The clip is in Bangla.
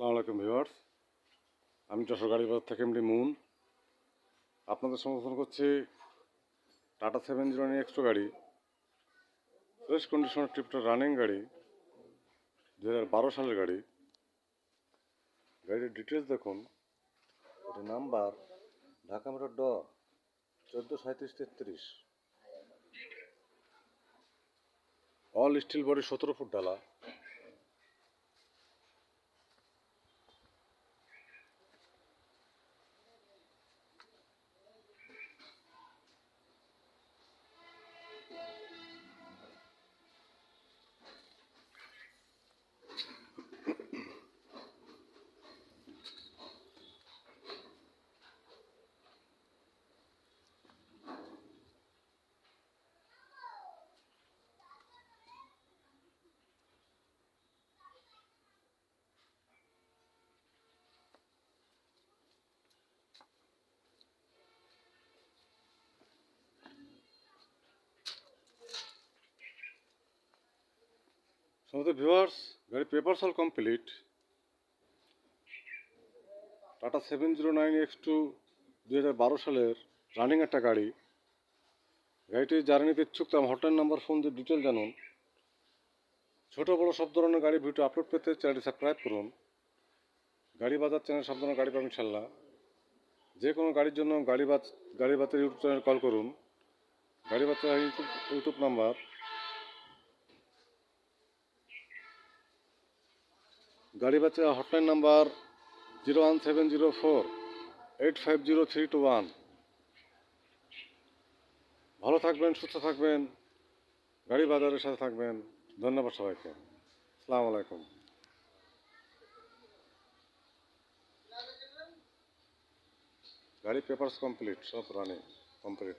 আসসালামু আলাইকুম ভিউয়ার্স। আমি যশোর গাড়ি বাজার থেকে এমডি মুন। আপনাদের সমর্থন করছি টাটা সেভেন জিরো এক্সট্রো গাড়ি, ফ্রেশ কন্ডিশনের ট্রিপটা রানিং গাড়ি দু বারো সালের গাড়ি। গাড়ির ডিটেলস দেখুন। এটা নাম্বার ঢাকা মেট্রো ড চোদ্দ সাঁত্রিশ তেত্রিশ। অল স্টিল বডি সতেরো ফুট ডালা। সমস্ত ভিউয়ার্স গাড়ি papers all complete Tata seven zero nine X two দুই হাজার বারো সালের রানিং একটা গাড়ি। গাড়িটি যারা নিতে ইচ্ছুক তার হটলাইন নাম্বার ফোন দিয়ে ডিটেল জানুন। ছোটো বড়ো সব ধরনের গাড়ি ভিডিও আপলোড পেতে চ্যানেলটি সাবস্ক্রাইব করুন। গাড়ি বাজার চ্যানেল সব ধরনের গাড়ি পাবেন ইনশাল্লাহ যে কোনো গাড়ির জন্য গাড়ি বাজ গাড়ি বাতের ইউটিউব চ্যানেল কল করুন। গাড়ি বাচ্চা ইউটিউব ইউটিউব নাম্বার গাড়ি বাচ্চা hotline number zero one seven zero four eight five zero three two one ভালো থাকবেন, সুস্থ থাকবেন, গাড়ি বাজারের সাথে থাকবেন। ধন্যবাদ সবাইকে। আসসালামু আলাইকুম। গাড়ি পেপারস কমপ্লিট সব রানিং কমপ্লিট